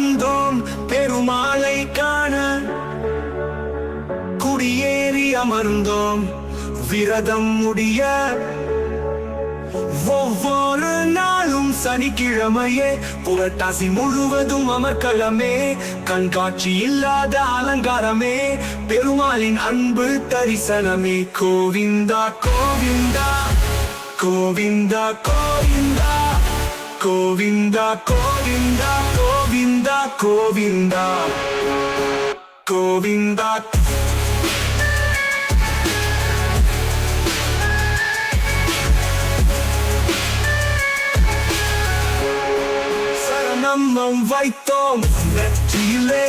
வந்தோம் பெருமாளை காண. குடியேறி அமர்ந்தோம் விரதம் முடிய. ஒவ்வொரு நாளும் சனிக்கிழமையே புரட்டாசி முழுவதும் அமர்க்களமே. கண்காட்சி இல்லாத அலங்காரமே. பெருமாளின் அன்பு தரிசனமே. கோவிந்தா கோவிந்தா கோவிந்தா கோவிந்தா கோவிந்தா கோவிந்தா கோவிந்தா கோவிந்தா கோவிந்தா கோவிந்தா. சரணம் வைத்தோம் நெற்றியிலே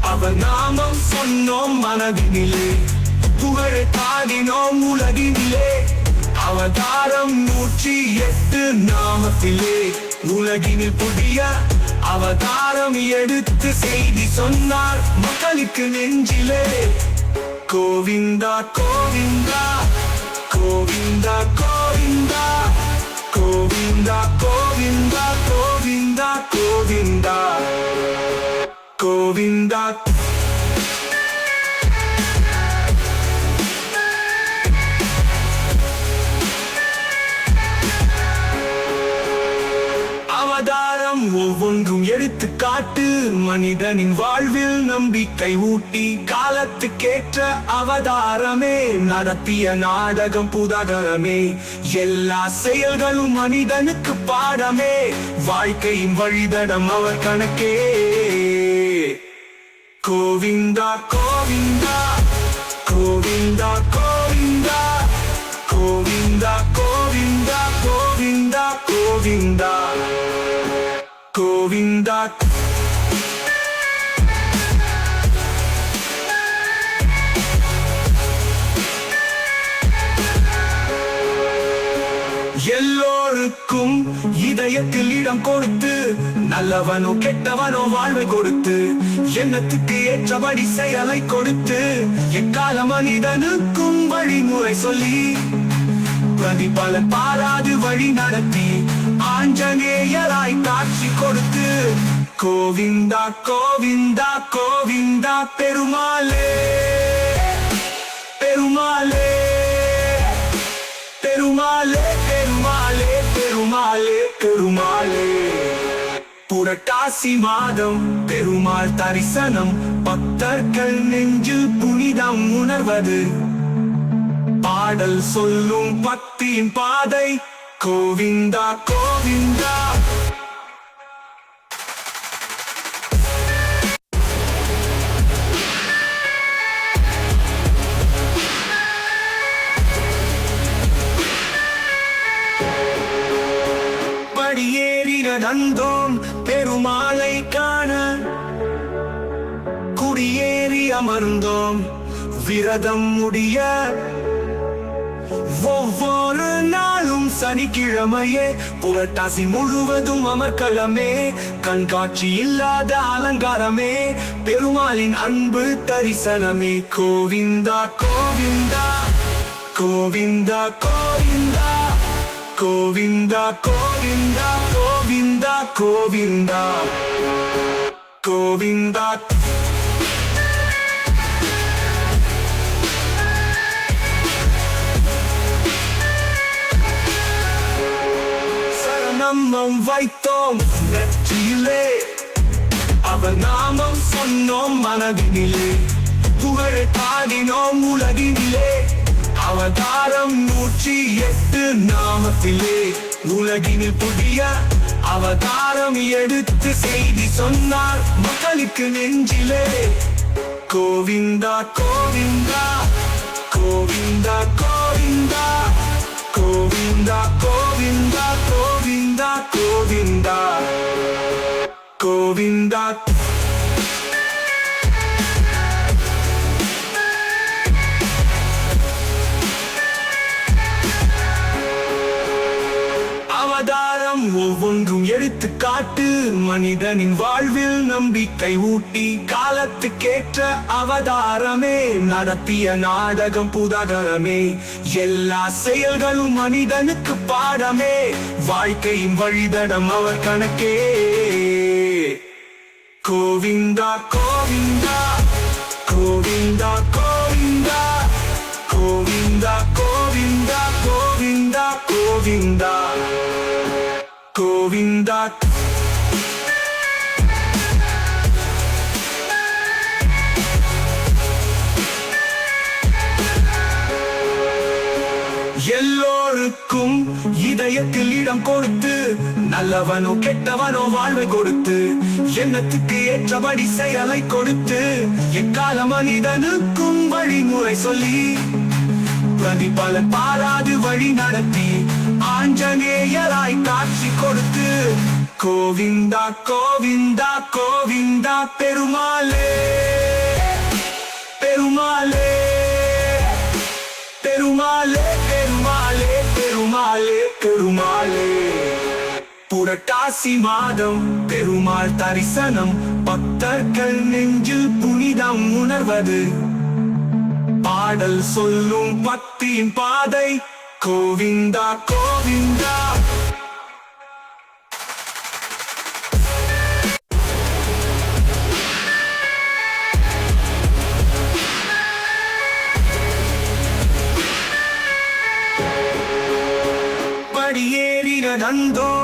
அவன் நாமம் சொன்னோம் மனதினிலே. புகழ் பாடினோம் உலகினிலே. அவதாரம் நூற்றி எட்டு நாமத்திலே. உலகினில் புதிய அவதாரம் எடுத்து செய்தி சொன்னார். மக்களுக்கு நெஞ்சிலே கோவிந்தா கோவிந்தா கோவிந்தா கோவிந்தா கோவிந்தா கோவிந்தா கோவிந்தா கோவிந்தா கோவிந்தா அவதாரம் ஒவ்வொன்றும் எடுத்துக்காட்டு. மனிதனின் வாழ்வில் நம்பிக்கை ஊட்டி காலத்துக்கேற்ற அவதாரமே. நடத்திய நாடகம் புதகரமே. எல்லா செயல்களும் மனிதனுக்கு பாடமே. வாழ்க்கையின் வழிதடம் அவர் கணக்கே. கோவிந்தா கோவிந்தா கோவிந்தா கோவிந்தா கோவிந்தா கோவிந்தா கோவிந்தா கோவிந்தா. கோவிந்தா. எல்லோருக்கும் இதயத்தில் இடம் கொடுத்து நல்லவனோ கெட்டவனோ வாழ்வை கொடுத்து எண்ணத்துக்கு ஏற்றபடி செயலை கொடுத்து எக்கால மனிதனுக்கும் வழிமுறை சொல்லி பிரதிபலன் பாராது வழி நடத்தி ஆஞ்சநேயராய் காட்சி கொடுத்து கோவிந்தா கோவிந்தா கோவிந்தா பெருமாளே பெருமாளே பெருமாளே பெருமாளே பெருமாளே பெருமாளே. புரட்டாசி மாதம் பெருமாள் தரிசனம் பக்தர்கள் நெஞ்சு புனிதம் உணர்வது. பாடல் சொல்லும் பக்தியின் பாதை கோவிந்தா கோவிந்தா. படியேறி நடந்தோம் பெருமாளை காண. குடியேறி அமர்ந்தோம் விரதம் முடிய. ஒவ்வொரு நாளும் சனிக்கிழமையே புரட்டாசி முழுவதும் அமர்க்களமே. கண்காட்சி இல்லாத அலங்காரமே பெருமாளின் அன்பு தரிசனமே. கோவிந்தா கோவிந்தா கோவிந்தா கோவிந்தா கோவிந்தா கோவிந்தா கோவிந்தா கோவிந்தா. கோவிந்தா சரணம் வைத்தோம். நெற்றியிலே அவர் நாமம் சொன்னோம் மனதினிலே. புகழ் பாடினோம் உலகினிலே. அவதாரம் நூற்றி எட்டு நாமத்திலே. உலகினில் புதிய அவதாரம் எடுத்து செய்தி சொன்னார் மக்களுக்கு நெஞ்சிலே. கோவிந்தா கோவிந்தா கோவிந்தா கோவிந்தா. கோவிந்தா அவதாரம் ஒவ்வொன்றும் எடுத்துக்காட்டு மனிதனின் வாழ்வில் நம்பிக்கை ஊட்டி காலத்துக்கேற்ற அவதாரமே நடத்திய நாடகம் புதகரமே. எல்லா செயல்களும் மனிதனுக்கு பாடமே வாழ்க்கையின் வழிதடம் அவர் கணக்கே. கோவிந்தா கோவிந்தா கோவிந்தா கோவிந்தா கோவிந்தா கோவிந்தா கோவிந்தா கோவிந்தா கோவிந்தா. எல்லோருக்கும் இதயத்தில் இடம் கொடுத்து நல்லவனோ கெட்டவனோ வாழ்வை கொடுத்து எண்ணத்துக்கு ஏற்றபடி செயலை கொடுத்து எக்கால மனிதனுக்கும் வழிமுறை சொல்லி பிரதிபலன் பாராது வழி நடத்தி ஆஞ்சநேயராய் காட்சி கொடுத்து கோவிந்தா கோவிந்தா கோவிந்தா பெருமாளே பெருமாளே. பெருமாளே புரட்டாசி மாதம் பெருமாள் தரிசனம் பக்தர்கள் நெஞ்சில் புனிதம் உணர்வது. பாடல் சொல்லும் பக்தியின் பாதை கோவிந்தா கோவிந்தா. படியேறின நந்தோ